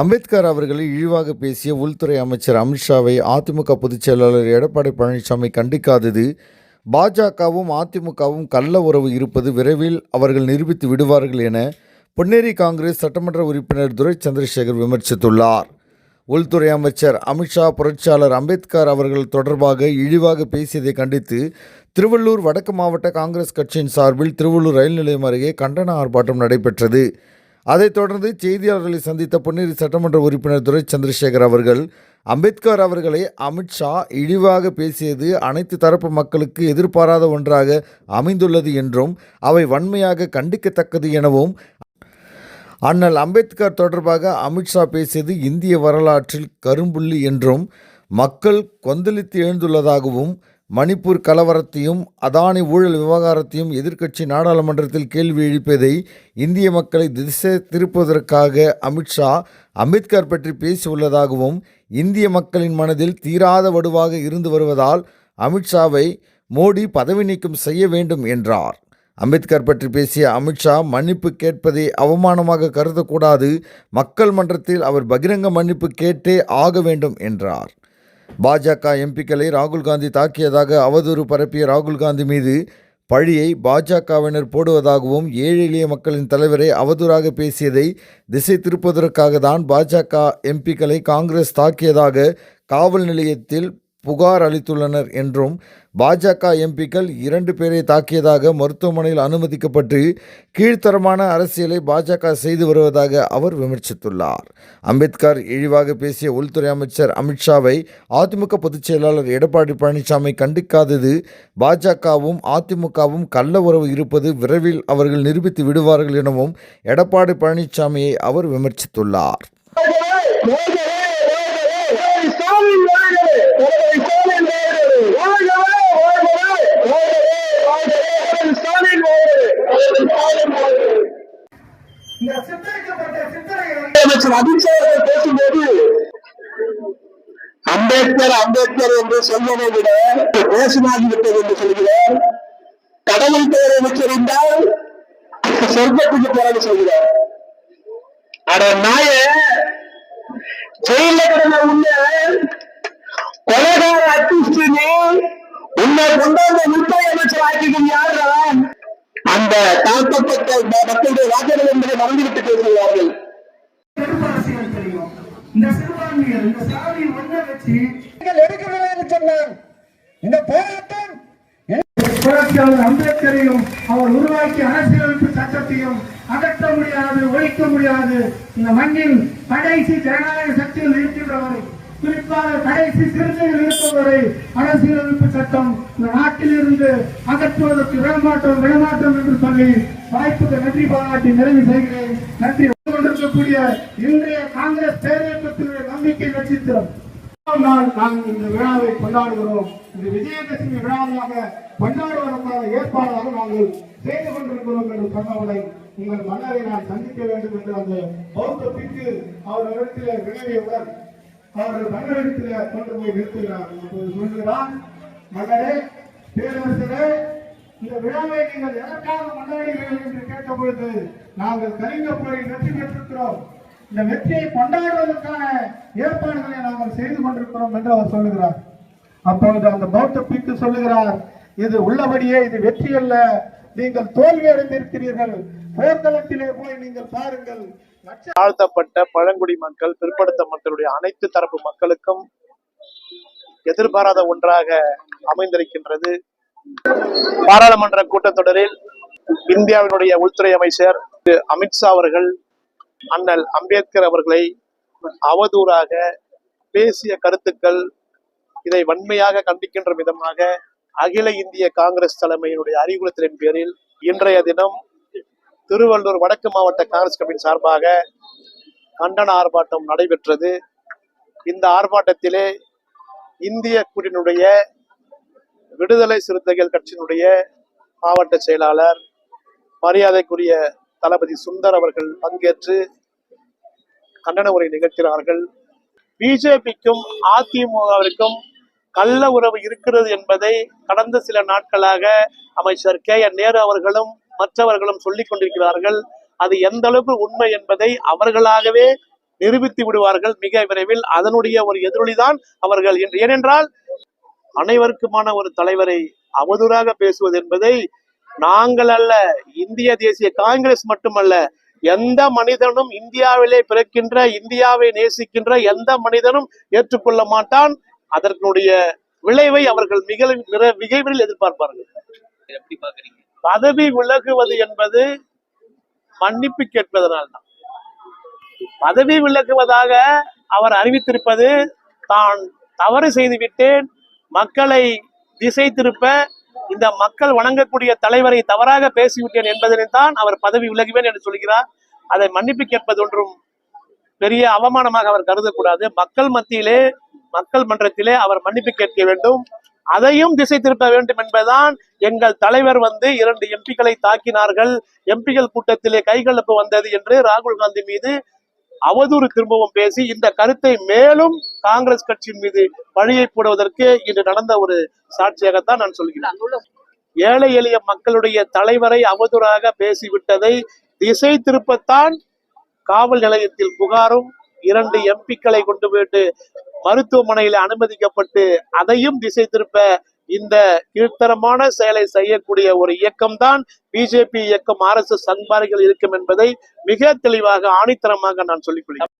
அம்பேத்கர் அவர்களை இழிவாக பேசிய உள்துறை அமைச்சர் அமித்ஷாவை அதிமுக பொதுச் செயலாளர் எடப்பாடி பழனிசாமி கண்டிக்காதது. பாஜகவும் அதிமுகவும் கள்ள உறவு இருப்பது விரைவில் அவர்கள் நிரூபித்து விடுவார்கள் என பொன்னேரி காங்கிரஸ் சட்டமன்ற உறுப்பினர் துரை சந்திரசேகர் விமர்சித்துள்ளார். உள்துறை அமைச்சர் அமித்ஷா புரட்சியாளர் அம்பேத்கர் அவர்கள் தொடர்பாக இழிவாக பேசியதை கண்டித்து திருவள்ளூர் வடக்கு மாவட்ட காங்கிரஸ் கட்சியின் சார்பில் திருவள்ளூர் ரயில் நிலையம் அருகே கண்டன ஆர்ப்பாட்டம் நடைபெற்றது. அதைத் தொடர்ந்து செய்தியாளர்களை சந்தித்த பொன்னேரி சட்டமன்ற உறுப்பினர் துரை சந்திரசேகர் அவர்கள் அம்பேத்கர் அவர்களை அமித்ஷா இழிவாக பேசியது அனைத்து தரப்பு மக்களுக்கு எதிர்பாராத ஒன்றாக அமைந்துள்ளது என்றும் அவை வன்மையாக கண்டிக்கத்தக்கது எனவும் அண்ணல் அம்பேத்கர் தொடர்பாக அமித்ஷா பேசியது இந்திய வரலாற்றில் கரும்புள்ளி என்றும் மக்கள் கொந்தளித்து எழுந்துள்ளதாகவும் மணிப்பூர் கலவரத்தையும் அதானி ஊழல் விவகாரத்தையும் எதிர்க்கட்சி நாடாளுமன்றத்தில் கேள்வி எழுப்பியதை இந்திய மக்களை திசை திருப்புவதற்காக அமித்ஷா அம்பேத்கர் பற்றி பேசியுள்ளதாகவும் இந்திய மக்களின் மனதில் தீராத வடுவாக இருந்து வருவதால் அமித்ஷாவை மோடி பதவி நீக்கம் செய்ய வேண்டும் என்றார். அம்பேத்கர் பற்றி பேசிய அமித்ஷா மன்னிப்பு கேட்பதை அவமானமாக கருதக்கூடாது மக்கள் மன்றத்தில் அவர் பகிரங்க மன்னிப்பு கேட்டே ஆக வேண்டும் என்றார். பாஜக எம்பிக்களை ராகுல் காந்தி தாக்கியதாக அவதூறு பரப்பிய ராகுல் காந்தி மீது பழியை பாஜகவினர் போடுவதாகவும் ஏழை எளிய மக்களின் தலைவரை அவதூறாக பேசியதை திசை திருப்பதற்காக தான் பாஜக எம்பிக்களை காங்கிரஸ் தாக்கியதாக காவல் நிலையத்தில் புகார் அளித்துள்ளனர் என்றும் பாஜக எம்பிக்கள் இரண்டு பேரை தாக்கியதாக மருத்துவமனையில் அனுமதிக்கப்பட்டு கீழ்த்தரமான அரசியலை பாஜக செய்து வருவதாக அவர் விமர்சித்துள்ளார். அம்பேத்கர் இழிவாக பேசிய உள்துறை அமைச்சர் அமித்ஷாவை அதிமுக பொதுச் செயலாளர் எடப்பாடி பழனிசாமி கண்டிக்காதது பாஜகவும் அதிமுகவும் கள்ள உறவு இருப்பது விரைவில் அவர்கள் நிரூபித்து விடுவார்கள் எனவும் எடப்பாடி பழனிசாமியை அவர் விமர்சித்துள்ளார். பேசும்போது அம்பேத்கர் அம்பேத்கர் என்று சொல்வதை விட பேசினாகிவிட்டது என்று சொல்கிறார். கடவுள் பெயரை உச்சரிந்தால் சொர்க்கத்துக்கு போறது சொல்கிறார். அட நாய ஜெயில கிடந்த உள்ள கொலைகார அத்திஷ்டினி உன்னை கொண்டாந்த உள்துறை அமைச்சர் ஆக்கிக்கும் யாருதான்? அந்த தாழ்த்தப்பட்ட மக்களுடைய வாக்குகள் என்பதை மறந்துவிட்டு பேசுகிறார்கள். இந்த சிறுபான்மையர் இந்த சாதி ஒன்றை வச்சு நீங்கள் எடுக்கவில்லை என்று சொன்னார். இந்த போராட்டம் புரட்சியாளர் அம்பேத்கரையும் அவர் உருவாக்கிய அரசியலமைப்பு சட்டத்தையும் அகற்ற முடியாது ஒழிக்க முடியாது. இந்த மண்ணின் கடைசி ஜனநாயக சக்தியில் இருக்கின்றவரை குறிப்பாக கடைசி சிறுத்தைகள் இருப்பவரை அரசியலமைப்பு சட்டம் இந்த நாட்டில் இருந்து அகற்றுவதற்கு விடமாட்டோம் விடமாட்டோம் என்று சொல்லி வாய்ப்புக்கு நன்றி பாராட்டி நிறைவு செய்கிறேன். நன்றி. கொண்டிருக்கக்கூடிய இன்றைய காங்கிரஸ் பேரியக்கத்தினுடைய நம்பிக்கை நட்சத்திரம் நாள் நாங்கள் இந்த விழாவை கொண்டாடுகிறோம். இந்த விஜயதசமி விழாவாக கொண்டாடுவதற்கான ஏற்பாடாக நாங்கள் செய்து கொண்டிருக்கிறோம் என்று சொன்னவரை உங்கள் மன்னரை நான் சந்திக்க வேண்டும் என்று அந்த பௌத்த பிக்கு அவர்களிடத்தில் வினவியவுடன் அவர்கள் மன்னரிடத்தில் கொண்டு போய் நிறுத்துகிறார்கள் அப்போது சொல்கிறார் மன்னரே பேரரசரே இந்த விழாவை நீங்கள் எதற்காக கொண்டாடுகிறீர்கள் என்று கேட்டபொழுது நாங்கள் கலிங்க போரில் வெற்றி பெற்றிருக்கிறோம். இந்த வெற்றியை கொண்டாடுவதற்கான ஏற்பாடுகளை நாங்கள் செய்து கொண்டிருக்கிறோம் என்று அவர் சொல்லுகிறார். அப்பொழுது அந்த பௌத்த பிக்கு சொல்லுகிறார் இது உள்ளபடியே இது வெற்றி அல்ல நீங்கள் தோல்வி அடைந்திருக்கிறீர்கள் போர்க்களத்திலே போய் நீங்கள் பாருங்கள். தாழ்த்தப்பட்ட பழங்குடி மக்கள் பிற்படுத்த மக்களுடைய அனைத்து தரப்பு மக்களுக்கும் எதிர்பாராத ஒன்றாக அமைந்திருக்கின்றது. பாராளுமன்ற கூட்டத்தொடரில் இந்தியாவினுடைய உள்துறை அமைச்சர் திரு. அமித்ஷா அவர்கள் அண்ணல் அம்பேத்கர் அவர்களை அவதூறாக பேசிய கருத்துக்கள் இதை வன்மையாக கண்டிக்கின்ற விதமாக அகில இந்திய காங்கிரஸ் தலைமையினுடைய அறிவுறுத்தலின் பேரில் இன்றைய தினம் திருவள்ளூர் வடக்கு மாவட்ட காங்கிரஸ் கமிட்டி சார்பாக கண்டன ஆர்ப்பாட்டம் நடைபெற்றது. இந்த ஆர்ப்பாட்டத்திலே இந்திய கூட்டினுடைய விடுதலை சிறுத்தைகள் கட்சியினுடைய மாவட்ட செயலாளர் மரியாதைக்குரிய தளபதி சுந்தர் அவர்கள் பங்கேற்று கண்டன உரை நிகழ்த்தினார்கள். பிஜேபிக்கும் அதிமுகவிற்கும் கள்ள உறவு இருக்கிறது என்பதை கடந்த சில நாட்களாக அமைச்சர் கே என் நேரு அவர்களும் மற்றவர்களும் சொல்லிக் கொண்டிருக்கிறார்கள். அது எந்த அளவுக்கு உண்மை என்பதை அவர்களாகவே நிரூபித்து விடுவார்கள். மிக விரைவில் அதனுடைய ஒரு எதிரொலிதான் அவர்கள். இன்று ஏனென்றால் அனைவருக்குமான ஒரு தலைவரை அவதூறாக பேசுவது என்பதை நாங்கள் அல்ல இந்திய தேசிய காங்கிரஸ் மட்டுமல்ல எந்த மனிதனும் இந்தியாவிலே பிறக்கின்ற இந்தியாவை நேசிக்கின்ற எந்த மனிதனும் ஏற்றுக்கொள்ள மாட்டான். அதற்குடைய விளைவை அவர்கள் மிக மிக விரைவில் எதிர்பார்ப்பார்கள். எப்படி பாக்குறீங்க பதவி விலகுவது என்பது மன்னிப்பு கேட்பதனால் தான். பதவி விலகுவதாக அவர் அறிவித்திருப்பது தான் தவறு செய்துவிட்டேன் மக்களை திசை திருப்ப இந்த மக்கள் வணங்கக்கூடிய தலைவரை தவறாக பேசிவிட்டேன் என்பதனை தான் அவர் பதவி விலகுவேன் என்று சொல்கிறார். அதை மன்னிப்பு கேட்பது ஒன்றும் பெரிய அவமானமாக அவர் கருதக்கூடாது. மக்கள் மத்தியிலே மக்கள் மன்றத்திலே அவர் மன்னிப்பு கேட்க வேண்டும். அதையும் திசை திருப்ப வேண்டும் என்பதுதான் எங்கள் தலைவர் வந்து இரண்டு எம்பிக்களை தாக்கினார்கள். எம்பிகள் கூட்டத்திலே கைகலப்பு வந்தது என்று ராகுல் காந்தி மீது அவதூறு திரும்பவும் பேசி இந்த கருத்தை மேலும் காங்கிரஸ் கட்சியின் மீது பழியை போடுவதற்கு இன்று நடந்த ஒரு சாட்சியாகத்தான் நான் சொல்கிறேன். அங்குள்ள ஏழை எளிய மக்களுடைய தலைவரை அவதூறாக பேசிவிட்டதை திசை திருப்பத்தான் காவல் நிலையத்தில் புகாரும் இரண்டு எம்பிக்களை கொண்டு போயிட்டு மருத்துவமனையில் அனுமதிக்கப்பட்டு அதையும் திசை திருப்ப இந்த கீழ்த்தரமான செயலை செய்யக்கூடிய ஒரு இயக்கம்தான் பிஜேபி இயக்கம். ஆர் எஸ் எஸ் இருக்கும் என்பதை மிக தெளிவாக ஆணித்தரமாக நான் சொல்லிக் கொள்கிறேன்.